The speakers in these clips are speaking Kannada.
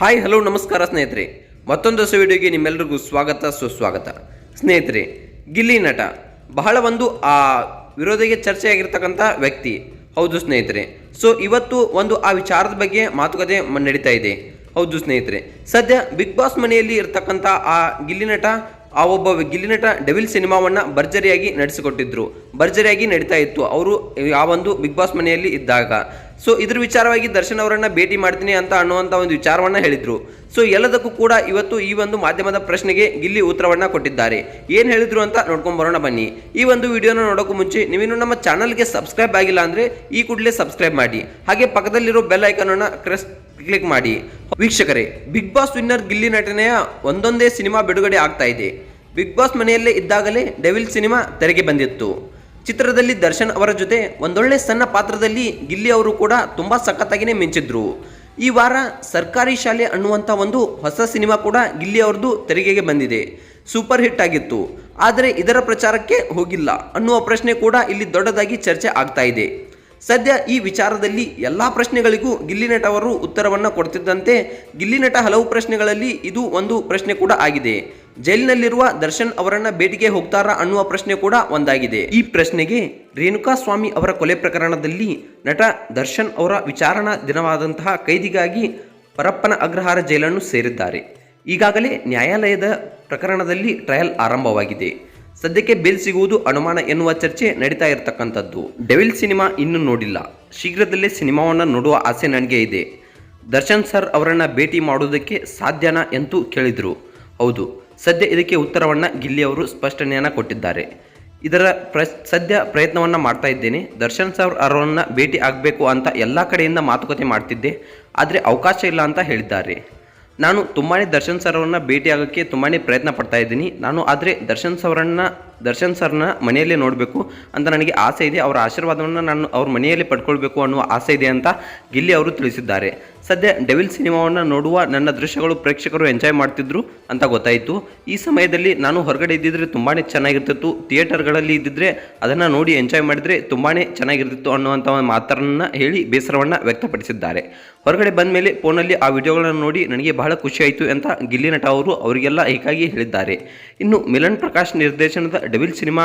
ಹಾಯ್, ಹಲೋ, ನಮಸ್ಕಾರ ಸ್ನೇಹಿತರೆ. ಮತ್ತೊಂದು ಹೊಸ ವಿಡಿಯೋಗೆ ನಿಮ್ಮೆಲ್ಲರಿಗೂ ಸ್ವಾಗತ, ಸುಸ್ವಾಗತ. ಸ್ನೇಹಿತರೆ, ಗಿಲ್ಲಿ ನಟ, ಬಹಳ ಒಂದು, ಆ, ವಿರೋಧಿಗೆ ಚರ್ಚೆಯಾಗಿರ್ತಕ್ಕಂಥ ವ್ಯಕ್ತಿ. ಹೌದು ಸ್ನೇಹಿತರೆ. ಸೊ ಇವತ್ತು ಒಂದು, ಆ ವಿಚಾರದ ಬಗ್ಗೆ ಮಾತುಕತೆ ನಡೀತಾ ಇದೆ. ಹೌದು ಸ್ನೇಹಿತರೆ. ಸದ್ಯ ಬಿಗ್ ಬಾಸ್ ಮನೆಯಲ್ಲಿ ಇರ್ತಕ್ಕಂಥ ಆ ಗಿಲ್ಲಿ ನಟ, ಆ ಒಬ್ಬ ಗಿಲ್ಲಿ ನಟ ಡೆವಿಲ್ ಸಿನಿಮಾವನ್ನು ಭರ್ಜರಿಯಾಗಿ ನಡೆಸಿಕೊಟ್ಟಿದ್ರು. ಭರ್ಜರಿಯಾಗಿ ನಡೀತಾ ಇತ್ತು. ಅವರು, ಆ ಒಂದು ಬಿಗ್ ಬಾಸ್ ಮನೆಯಲ್ಲಿ ಇದ್ದಾಗ. ಸೊ ಇದ್ರ ವಿಚಾರವಾಗಿ ದರ್ಶನ್ ಅವರನ್ನ ಭೇಟಿ ಮಾಡ್ತೀನಿ ಅಂತ ಅನ್ನುವಂಥ ಒಂದು ವಿಚಾರವನ್ನ ಹೇಳಿದ್ರು. ಸೊ ಎಲ್ಲದಕ್ಕೂ ಕೂಡ ಇವತ್ತು ಈ ಒಂದು ಮಾಧ್ಯಮದ ಪ್ರಶ್ನೆಗೆ ಗಿಲ್ಲಿ ಉತ್ತರವನ್ನ ಕೊಟ್ಟಿದ್ದಾರೆ. ಏನ್ ಹೇಳಿದ್ರು ಅಂತ ನೋಡ್ಕೊಂಡ್ ಬರೋಣ ಬನ್ನಿ. ಈ ಒಂದು ವಿಡಿಯೋನ ನೋಡೋಕ್ಕೂ ಮುಂಚೆ ನೀವಿನ್ನು ನಮ್ಮ ಚಾನಲ್ಗೆ ಸಬ್ಸ್ಕ್ರೈಬ್ ಆಗಿಲ್ಲ ಅಂದ್ರೆ ಈ ಕೂಡಲೇ ಸಬ್ಸ್ಕ್ರೈಬ್ ಮಾಡಿ. ಹಾಗೆ ಪಕ್ಕದಲ್ಲಿರೋ ಬೆಲ್ ಐಕನ್ ಅನ್ನ ಕ್ರೆಸ್ ಕ್ಲಿಕ್ ಮಾಡಿ. ವೀಕ್ಷಕರೇ, ಬಿಗ್ ಬಾಸ್ ವಿನ್ನರ್ ಗಿಲ್ಲಿ ನಟನೆಯ ಒಂದೊಂದೇ ಸಿನಿಮಾ ಬಿಡುಗಡೆ ಆಗ್ತಾ ಇದೆ. ಬಿಗ್ ಬಾಸ್ ಮನೆಯಲ್ಲೇ ಇದ್ದಾಗಲೇ ಡೆವಿಲ್ ಸಿನಿಮಾ ತೆರೆಗೆ ಬಂದಿತ್ತು. ಚಿತ್ರದಲ್ಲಿ ದರ್ಶನ್ ಅವರ ಜೊತೆ ಒಂದೊಳ್ಳೆ ಸಣ್ಣ ಪಾತ್ರದಲ್ಲಿ ಗಿಲ್ಲಿ ಅವರು ಕೂಡ ತುಂಬ ಸಖತ್ತಾಗಿನೇ ಮಿಂಚಿದ್ರು. ಈ ವಾರ ಸರ್ಕಾರಿ ಶಾಲೆ ಅನ್ನುವಂಥ ಒಂದು ಹೊಸ ಸಿನಿಮಾ ಕೂಡ ಗಿಲ್ಲಿ ಅವ್ರದ್ದು ತೆರಿಗೆಗೆ ಬಂದಿದೆ. ಸೂಪರ್ ಹಿಟ್ ಆಗಿತ್ತು. ಆದರೆ ಇದರ ಪ್ರಚಾರಕ್ಕೆ ಹೋಗಿಲ್ಲ ಅನ್ನುವ ಪ್ರಶ್ನೆ ಕೂಡ ಇಲ್ಲಿ ದೊಡ್ಡದಾಗಿ ಚರ್ಚೆ ಆಗ್ತಾ ಇದೆ. ಸದ್ಯ ಈ ವಿಚಾರದಲ್ಲಿ ಎಲ್ಲ ಪ್ರಶ್ನೆಗಳಿಗೂ ಗಿಲ್ಲಿನಟ ಅವರು ಉತ್ತರವನ್ನು ಕೊಡ್ತಿದ್ದಂತೆ ಗಿಲ್ಲಿನಟ ಹಲವು ಪ್ರಶ್ನೆಗಳಲ್ಲಿ ಇದು ಒಂದು ಪ್ರಶ್ನೆ ಕೂಡ ಆಗಿದೆ. ಜೈಲಿನಲ್ಲಿರುವ ದರ್ಶನ್ ಅವರನ್ನ ಭೇಟಿಗೆ ಹೋಗ್ತಾರಾ ಅನ್ನುವ ಪ್ರಶ್ನೆ ಕೂಡ ಒಂದಾಗಿದೆ. ಈ ಪ್ರಶ್ನೆಗೆ ರೇಣುಕಾ ಸ್ವಾಮಿ ಅವರ ಕೊಲೆ ಪ್ರಕರಣದಲ್ಲಿ ನಟ ದರ್ಶನ್ ಅವರ ವಿಚಾರಣಾ ದಿನವಾದಂತಹ ಕೈದಿಗಾಗಿ ಪರಪ್ಪನ ಅಗ್ರಹಾರ ಜೈಲನ್ನು ಸೇರಿದ್ದಾರೆ. ಈಗಾಗಲೇ ನ್ಯಾಯಾಲಯದ ಪ್ರಕರಣದಲ್ಲಿ ಟ್ರಯಲ್ ಆರಂಭವಾಗಿದೆ. ಸದ್ಯಕ್ಕೆ ಬಿಲ್ ಸಿಗುವುದು ಅನುಮಾನ ಎನ್ನುವ ಚರ್ಚೆ ನಡೀತಾ ಇರತಕ್ಕಂಥದ್ದು. ಡೆವಿಲ್ ಸಿನಿಮಾ ಇನ್ನೂ ನೋಡಿಲ್ಲ. ಶೀಘ್ರದಲ್ಲೇ ಸಿನಿಮಾವನ್ನು ನೋಡುವ ಆಸೆ ನನಗೆ ಇದೆ. ದರ್ಶನ್ ಸರ್ ಅವರನ್ನು ಭೇಟಿ ಮಾಡುವುದಕ್ಕೆ ಸಾಧ್ಯನಾ ಎಂದು ಕೇಳಿದರು. ಹೌದು, ಸದ್ಯ ಇದಕ್ಕೆ ಉತ್ತರವನ್ನು ಗಿಲ್ಲಿ ಅವರು ಸ್ಪಷ್ಟನೆಯನ್ನು ಕೊಟ್ಟಿದ್ದಾರೆ. ಇದರ ಪ್ರ, ಸದ್ಯ ಪ್ರಯತ್ನವನ್ನು ಮಾಡ್ತಾ ಇದ್ದೇನೆ. ದರ್ಶನ್ ಸರ್ ಅವರನ್ನು ಭೇಟಿ ಆಗಬೇಕು ಅಂತ ಎಲ್ಲ ಕಡೆಯಿಂದ ಮಾತುಕತೆ ಮಾಡ್ತಿದ್ದೆ. ಆದರೆ ಅವಕಾಶ ಇಲ್ಲ ಅಂತ ಹೇಳಿದ್ದಾರೆ. ನಾನು ತುಂಬಾ ದರ್ಶನ್ ಸರ್ ಅವರನ್ನ ಭೇಟಿ ಆಗೋಕ್ಕೆ ತುಂಬಾ ಪ್ರಯತ್ನ ಪಡ್ತಾ ಇದ್ದೀನಿ. ನಾನು ಆದರೆ ದರ್ಶನ್ ಅವರನ್ನ ದರ್ಶನ್ ಸರ್ನ ಮನೆಯಲ್ಲೇ ನೋಡಬೇಕು ಅಂತ ನನಗೆ ಆಸೆ ಇದೆ. ಅವರ ಆಶೀರ್ವಾದವನ್ನು ನಾನು ಅವ್ರ ಮನೆಯಲ್ಲಿ ಪಡ್ಕೊಳ್ಬೇಕು ಅನ್ನುವ ಆಸೆ ಇದೆ ಅಂತ ಗಿಲ್ಲಿ ಅವರು ತಿಳಿಸಿದ್ದಾರೆ. ಸದ್ಯ ಡೆವಿಲ್ ಸಿನಿಮಾವನ್ನು ನೋಡುವ ನನ್ನ ದೃಶ್ಯಗಳು ಪ್ರೇಕ್ಷಕರು ಎಂಜಾಯ್ ಮಾಡ್ತಿದ್ರು ಅಂತ ಗೊತ್ತಾಯಿತು. ಈ ಸಮಯದಲ್ಲಿ ನಾನು ಹೊರಗಡೆ ಇದ್ದಿದ್ದರೆ ತುಂಬಾ ಚೆನ್ನಾಗಿರ್ತಿತ್ತು. ಥಿಯೇಟರ್ಗಳಲ್ಲಿ ಇದ್ದಿದ್ರೆ ಅದನ್ನು ನೋಡಿ ಎಂಜಾಯ್ ಮಾಡಿದರೆ ತುಂಬಾ ಚೆನ್ನಾಗಿರ್ತಿತ್ತು ಅನ್ನುವಂಥ ಮಾತನ್ನು ಹೇಳಿ ಬೇಸರವನ್ನು ವ್ಯಕ್ತಪಡಿಸಿದ್ದಾರೆ. ಹೊರಗಡೆ ಬಂದ ಮೇಲೆ ಫೋನಲ್ಲಿ ಆ ವಿಡಿಯೋಗಳನ್ನು ನೋಡಿ ನನಗೆ ಬಹಳ ಖುಷಿಯಾಯಿತು ಅಂತ ಗಿಲ್ಲಿ ನಟ ಅವರು ಅವರಿಗೆಲ್ಲ ಹೀಗಾಗಿ ಹೇಳಿದ್ದಾರೆ. ಇನ್ನು ಮಿಲನ್ ಪ್ರಕಾಶ್ ನಿರ್ದೇಶನದ ಡೆವಿಲ್ ಸಿನಿಮಾ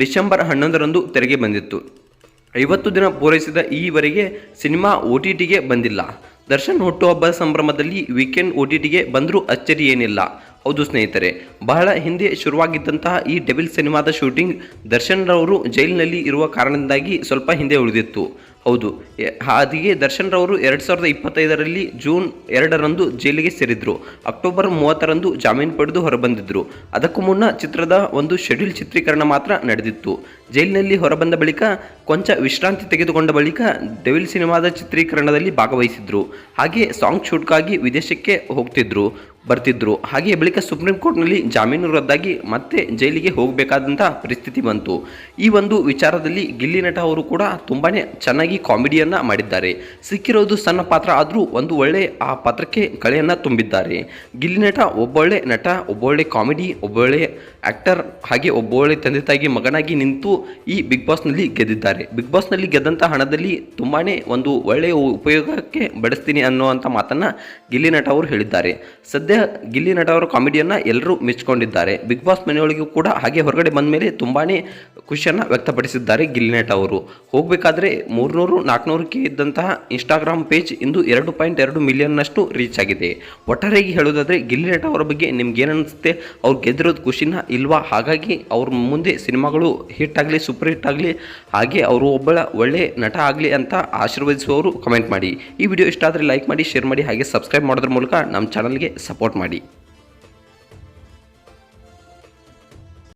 ಡಿಸೆಂಬರ್ ಹನ್ನೊಂದರಂದು ತೆರೆಗೆ ಬಂದಿತ್ತು. ಐವತ್ತು ದಿನ ಪೂರೈಸಿದ ಈವರೆಗೆ ಸಿನಿಮಾ ಒ ಟಿ ಟಿಗೆ ಬಂದಿಲ್ಲ. ದರ್ಶನ್ ಹುಟ್ಟುಹಬ್ಬ ಸಂಭ್ರಮದಲ್ಲಿ ವೀಕೆಂಡ್ ಒ ಟಿ ಟಿಗೆ ಬಂದರೂ ಅಚ್ಚರಿ ಏನಿಲ್ಲ. ಹೌದು ಸ್ನೇಹಿತರೆ, ಬಹಳ ಹಿಂದೆ ಶುರುವಾಗಿದ್ದಂತಹ ಈ ಡೆವಿಲ್ ಸಿನಿಮಾದ ಶೂಟಿಂಗ್ ದರ್ಶನ್ರವರು ಜೈಲಿನಲ್ಲಿ ಇರುವ ಕಾರಣದಿಂದಾಗಿ ಸ್ವಲ್ಪ ಹಿಂದೆ ಉಳಿದಿತ್ತು. ಹೌದು. ಹಾದಿಗೆ ದರ್ಶನ್ ರವರು ಎರಡು ಸಾವಿರದ ಇಪ್ಪತ್ತೈದರಲ್ಲಿ ಜೂನ್ ಎರಡರಂದು ಜೈಲಿಗೆ ಸೇರಿದ್ರು. ಅಕ್ಟೋಬರ್ ಮೂವತ್ತರಂದು ಜಾಮೀನು ಪಡೆದು ಹೊರಬಂದಿದ್ರು. ಅದಕ್ಕೂ ಮುನ್ನ ಚಿತ್ರದ ಒಂದು ಶೆಡ್ಯೂಲ್ ಚಿತ್ರೀಕರಣ ಮಾತ್ರ ನಡೆದಿತ್ತು. ಜೈಲಿನಲ್ಲಿ ಹೊರಬಂದ ಬಳಿಕ ಕೊಂಚ ವಿಶ್ರಾಂತಿ ತೆಗೆದುಕೊಂಡ ಬಳಿಕ ಡೆವಿಲ್ ಸಿನಿಮಾದ ಚಿತ್ರೀಕರಣದಲ್ಲಿ ಭಾಗವಹಿಸಿದ್ರು. ಹಾಗೆ ಸಾಂಗ್ ಶೂಟ್ಗಾಗಿ ವಿದೇಶಕ್ಕೆ ಹೋಗ್ತಿದ್ರು. ಬರ್ತಿದ್ರು. ಹಾಗೆ ಬಳಿಕ ಸುಪ್ರೀಂ ಕೋರ್ಟ್ನಲ್ಲಿ ಜಾಮೀನು ರದ್ದಾಗಿ ಮತ್ತೆ ಜೈಲಿಗೆ ಹೋಗಬೇಕಾದಂಥ ಪರಿಸ್ಥಿತಿ ಬಂತು. ಈ ಒಂದು ವಿಚಾರದಲ್ಲಿ ಗಿಲ್ಲಿ ನಟ ಅವರು ಕೂಡ ತುಂಬಾ ಚೆನ್ನಾಗಿ ಕಾಮಿಡಿಯನ್ನು ಮಾಡಿದ್ದಾರೆ. ಸಿಕ್ಕಿರೋದು ಸಣ್ಣ ಪಾತ್ರ ಆದರೂ ಒಂದು ಒಳ್ಳೆ ಆ ಪಾತ್ರಕ್ಕೆ ಕಳೆಯನ್ನು ತುಂಬಿದ್ದಾರೆ. ಗಿಲ್ಲಿ ನಟ ಒಬ್ಬೊಳ್ಳೆ ನಟ, ಒಬ್ಬೊಳ್ಳೆ ಕಾಮಿಡಿ, ಒಬ್ಬೊಳ್ಳೆ ಆ್ಯಕ್ಟರ್ ಹಾಗೆ ಒಬ್ಬೊಳ್ಳೆ ತಂದೆ ತಾಯಿಗೆ ಮಗನಾಗಿ ನಿಂತು ಈ ಬಿಗ್ ಬಾಸ್ನಲ್ಲಿ ಗೆದ್ದಿದ್ದಾರೆ. ಬಿಗ್ ಬಾಸ್ನಲ್ಲಿ ಗೆದ್ದಂಥ ಹಣದಲ್ಲಿ ತುಂಬಾ ಒಂದು ಒಳ್ಳೆಯ ಉಪಯೋಗಕ್ಕೆ ಬಳಸ್ತೀನಿ ಅನ್ನುವಂಥ ಮಾತನ್ನು ಗಿಲ್ಲಿ ನಟ ಅವರು ಹೇಳಿದ್ದಾರೆ. ಸದ್ಯ ಗಿಲ್ಲಿ ನಟ ಅವರ ಕಾಮಿಡಿಯನ್ನು ಎಲ್ಲರೂ ಮೆಚ್ಚಿಕೊಂಡಿದ್ದಾರೆ ಬಿಗ್ ಬಾಸ್ ಮನೆಯೊಳಗೂ ಕೂಡ ಹಾಗೆ ಹೊರಗಡೆ ಬಂದ ಮೇಲೆ ತುಂಬಾ ಖುಷಿಯನ್ನು ವ್ಯಕ್ತಪಡಿಸಿದ್ದಾರೆ ಗಿಲ್ಲಿ ನಟ ಅವರು. ಹೋಗಬೇಕಾದ್ರೆ ಮೂರುನೂರು ನಾಲ್ಕುನೂರಕ್ಕೆ ಇದ್ದಂತಹ ಇನ್ಸ್ಟಾಗ್ರಾಮ್ ಪೇಜ್ ಇಂದು ಎರಡು ಪಾಯಿಂಟ್ ಎರಡು ಮಿಲಿಯನ್ನಷ್ಟು ರೀಚ್ ಆಗಿದೆ. ಒಟ್ಟಾರೆಯಾಗಿ ಹೇಳೋದಾದರೆ ಗಿಲ್ಲಿ ನಟ ಅವರ ಬಗ್ಗೆ ನಿಮ್ಗೆ ಏನು ಅನಿಸುತ್ತೆ ಅವ್ರು ಗೆದ್ದಿರೋದು ಖುಷಿನ ಇಲ್ವಾ? ಹಾಗಾಗಿ ಅವ್ರ ಮುಂದೆ ಸಿನಿಮಾಗಳು ಹಿಟ್ ಆಗಲಿ ಸೂಪರ್ ಹಿಟ್ ಆಗಲಿ, ಹಾಗೆ ಅವರು ಒಬ್ಬಳ ಒಳ್ಳೆ ನಟ ಆಗಲಿ ಅಂತ ಆಶೀರ್ವದಿಸುವವರು ಕಮೆಂಟ್ ಮಾಡಿ. ಈ ವಿಡಿಯೋ ಇಷ್ಟ ಆದರೆ ಲೈಕ್ ಮಾಡಿ ಶೇರ್ ಮಾಡಿ, ಹಾಗೆ ಸಬ್ಸ್ಕ್ರೈಬ್ ಮಾಡೋದ್ರ ಮೂಲಕ ನಮ್ಮ ಚಾನಲ್ಗೆ ಸಪೋರ್ಟ್ ಮಾಡಿ.